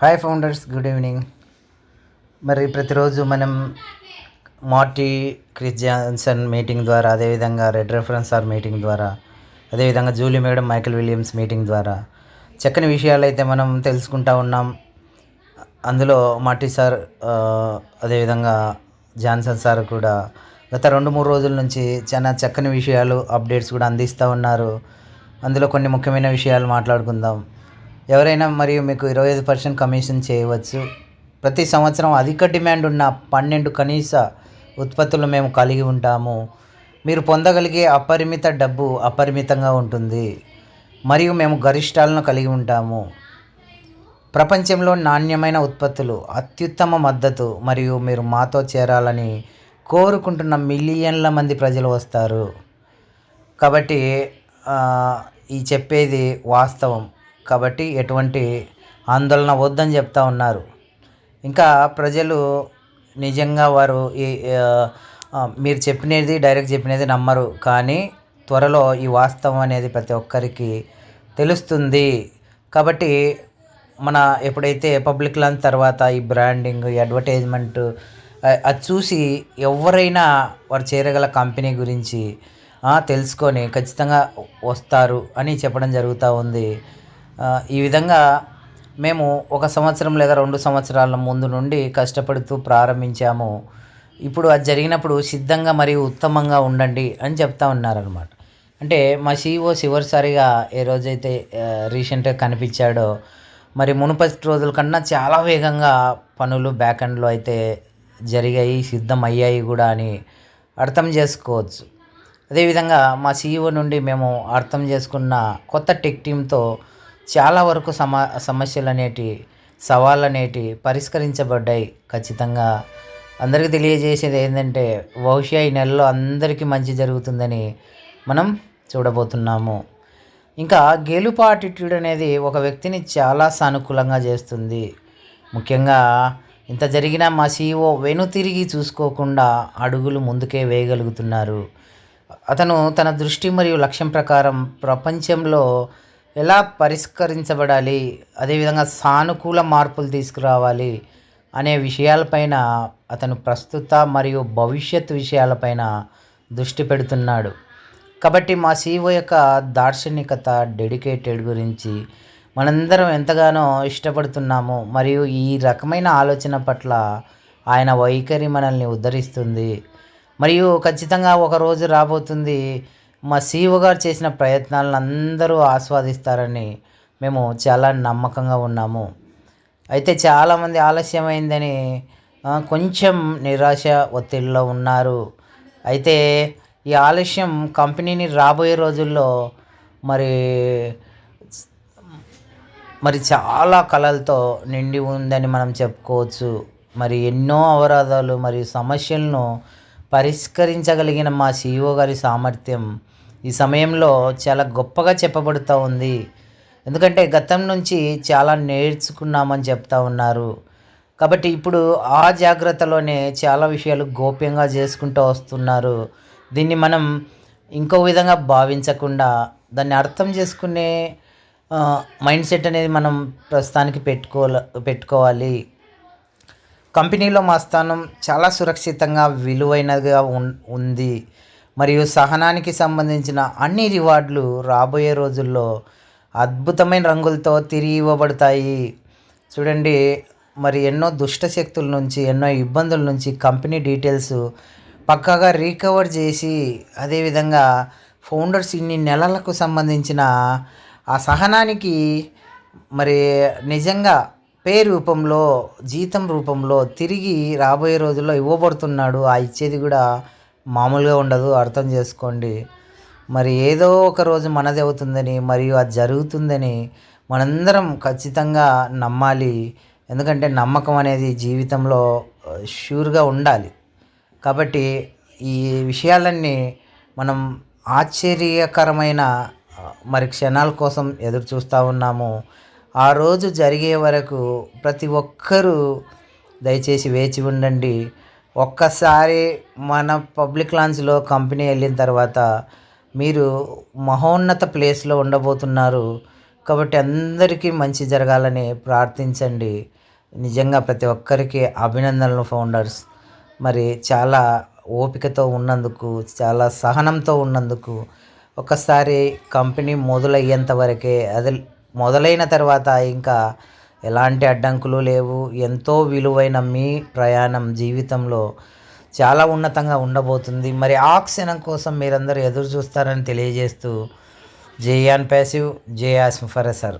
Hi founders good evening మరి ప్రతిరోజు మనం మార్టీ క్రిస్ జాన్సన్ మీటింగ్ ద్వారా అదేవిధంగా రెడ్ రెఫరెన్స్ సార్ మీటింగ్ ద్వారా అదేవిధంగా Julie madam Michael Williams meeting ద్వారా చక్కని విషయాలు అయితే మనం తెలుసుకుంటా ఉన్నాం. అందులో మార్టీ సార్ అదేవిధంగా జాన్సన్ సార్ కూడా గత రెండు మూడు రోజుల నుంచి చాలా చక్కని విషయాలు అప్డేట్స్ కూడా అందిస్తూ ఉన్నారు. అందులో కొన్ని ముఖ్యమైన విషయాలు మాట్లాడుకుందాం. ఎవరైనా మరియు మీకు ఇరవై ఐదు పర్సెంట్ కమిషన్ చేయవచ్చు. ప్రతి సంవత్సరం అధిక డిమాండ్ ఉన్న పన్నెండు కనీస ఉత్పత్తులు మేము కలిగి ఉంటాము. మీరు పొందగలిగే అపరిమిత డబ్బు అపరిమితంగా ఉంటుంది. మరియు మేము గరిష్టాలను కలిగి ఉంటాము. ప్రపంచంలో నాణ్యమైన ఉత్పత్తులు అత్యుత్తమ మద్దతు మరియు మీరు మాతో చేరాలని కోరుకుంటున్న మిలియన్ల మంది ప్రజలు వస్తారు. కాబట్టి ఈ చెప్పేది వాస్తవం. కాబట్టి ఎటువంటి ఆందోళన వద్దని చెప్తా ఉన్నారు. ఇంకా ప్రజలు నిజంగా వారు ఈ మీరు చెప్పినది డైరెక్ట్ చెప్పినది నమ్మరు. కానీ త్వరలో ఈ వాస్తవం అనేది ప్రతి ఒక్కరికి తెలుస్తుంది. కాబట్టి మన ఎప్పుడైతే పబ్లిక్ లాంచ్ తర్వాత ఈ బ్రాండింగ్ ఈ అడ్వర్టైజ్మెంట్ అది చూసి ఎవరైనా వారు చేరగల కంపెనీ గురించి తెలుసుకొని ఖచ్చితంగా వస్తారు అని చెప్పడం జరుగుతూ ఉంది. ఈ విధంగా మేము ఒక సంవత్సరం లేదా రెండు సంవత్సరాల ముందు నుండి కష్టపడుతూ ప్రారంభించాము. ఇప్పుడు అది జరిగినప్పుడు సిద్ధంగా మరియు ఉత్తమంగా ఉండండి అని చెప్తా ఉన్నారనమాట అంటే మా సీఈఓ చివరిసారిగా ఏ రోజైతే రీసెంట్గా కనిపించాడో మరి మునుపటి రోజుల కన్నా చాలా వేగంగా పనులు బ్యాక్ ఎండ్లో అయితే జరిగాయి సిద్ధం అయ్యాయి కూడా అని అర్థం చేసుకోవచ్చు. అదేవిధంగా మా సీఈఓ నుండి మేము అర్థం చేసుకున్న కొత్త టెక్ టీంతో చాలా వరకు సమా సమస్యలు అనేటి సవాళ్ళు అనేటి పరిష్కరించబడ్డాయి ఖచ్చితంగా. అందరికీ తెలియజేసేది ఏంటంటే బహుశా ఈ నెలలో అందరికీ మంచి జరుగుతుందని మనం చూడబోతున్నాము. ఇంకా గెలుపు ఆటిట్యూడ్ అనేది ఒక వ్యక్తిని చాలా సానుకూలంగా చేస్తుంది. ముఖ్యంగా ఇంత జరిగినా మా సీఈఓ వెనుతిరిగి చూసుకోకుండా అడుగులు ముందుకే వేయగలుగుతున్నారు. అతను తన దృష్టి మరియు లక్ష్యం ప్రకారం ప్రపంచంలో ఎలా పరిష్కరించబడాలి? అదేవిధంగా సానుకూల మార్పులు తీసుకురావాలి అనే విషయాలపైన అతను ప్రస్తుత మరియు భవిష్యత్ విషయాలపైన దృష్టి పెడుతున్నాడు. కాబట్టి మా సీఓ యొక్క దార్శనికత డెడికేటెడ్ గురించి మనందరం ఎంతగానో ఇష్టపడుతున్నాము. మరియు ఈ రకమైన ఆలోచన పట్ల ఆయన వైఖరి మనల్ని ఉద్ధరిస్తుంది. మరియు ఖచ్చితంగా ఒక రోజు రాబోతుంది. మా సీఓ గారు చేసిన ప్రయత్నాలను అందరూ ఆస్వాదిస్తారని మేము చాలా నమ్మకంగా ఉన్నాము. అయితే చాలామంది ఆలస్యమైందని కొంచెం నిరాశ ఒత్తిడిలో ఉన్నారు. అయితే ఈ ఆలస్యం కంపెనీని రాబోయే రోజుల్లో మరి మరి చాలా కళలతో నిండి ఉందని మనం చెప్పుకోవచ్చు. మరి ఎన్నో అవరాధాలు మరియు సమస్యలను పరిష్కరించగలిగిన మా సీఈఓ గారి సామర్థ్యం ఈ సమయంలో చాలా గొప్పగా చెప్పబడుతూ ఉంది. ఎందుకంటే గతం నుంచి చాలా నేర్చుకున్నామని చెప్తా ఉన్నారు. కాబట్టి ఇప్పుడు ఆ జాగ్రత్తలోనే చాలా విషయాలు గోప్యంగా చేసుకుంటూ వస్తున్నారు. దీన్ని మనం ఇంకో విధంగా భావించకుండా దాన్ని అర్థం చేసుకునే మైండ్ సెట్ అనేది మనం ప్రస్తుతానికి పెట్టుకోవాలి పెట్టుకోవాలి. కంపెనీలో మా స్థానం చాలా సురక్షితంగా విలువైనదిగా ఉంది. మరియు సహనానికి సంబంధించిన అన్ని రివార్డులు రాబోయే రోజుల్లో అద్భుతమైన రంగులతో తిరిగి ఇవ్వబడతాయి. చూడండి మరి ఎన్నో దుష్ట శక్తుల నుంచి ఎన్నో ఇబ్బందుల నుంచి కంపెనీ డీటెయిల్స్ పక్కాగా రీకవర్ చేసి అదేవిధంగా ఫౌండర్స్ ఇన్ని నెలలకు సంబంధించిన ఆ సహనానికి మరి నిజంగా పే రూపంలో జీతం రూపంలో తిరిగి రాబోయే రోజుల్లో ఇవ్వబడుతున్నాడు. ఆ ఇచ్చేది కూడా మామూలుగా ఉండదు అర్థం చేసుకోండి. మరి ఏదో ఒక రోజు మనది అవుతుందని మరియు అది జరుగుతుందని మనందరం ఖచ్చితంగా నమ్మాలి. ఎందుకంటే నమ్మకం అనేది జీవితంలో ష్యూర్గా ఉండాలి. కాబట్టి ఈ విషయాలన్నీ మనం ఆశ్చర్యకరమైన మరి క్షణాల కోసం ఎదురు చూస్తూ ఉన్నాము. ఆ రోజు జరిగే వరకు ప్రతి ఒక్కరూ దయచేసి వేచి ఉండండి. ఒక్కసారి మన పబ్లిక్ లాంచ్లో కంపెనీ వెళ్ళిన తర్వాత మీరు మహోన్నత ప్లేస్లో ఉండబోతున్నారు. కాబట్టి అందరికీ మంచి జరగాలని ప్రార్థించండి. నిజంగా ప్రతి ఒక్కరికి అభినందనలు ఫౌండర్స్. మరి చాలా ఓపికతో ఉన్నందుకు చాలా సహనంతో ఉన్నందుకు ఒకసారి కంపెనీ మొదలయ్యేంత వరకే అది మొదలైన తర్వాత ఇంకా ఎలాంటి అడ్డంకులు లేవు. ఎంతో విలువైన మీ ప్రయాణం జీవితంలో చాలా ఉన్నతంగా ఉండబోతుంది. మరి ఆ క్షణం కోసం మీరందరూ ఎదురు చూస్తారని తెలియజేస్తూ జేయాన్ ప్యాసివ్ జేయాస్ ఫర్ సార్.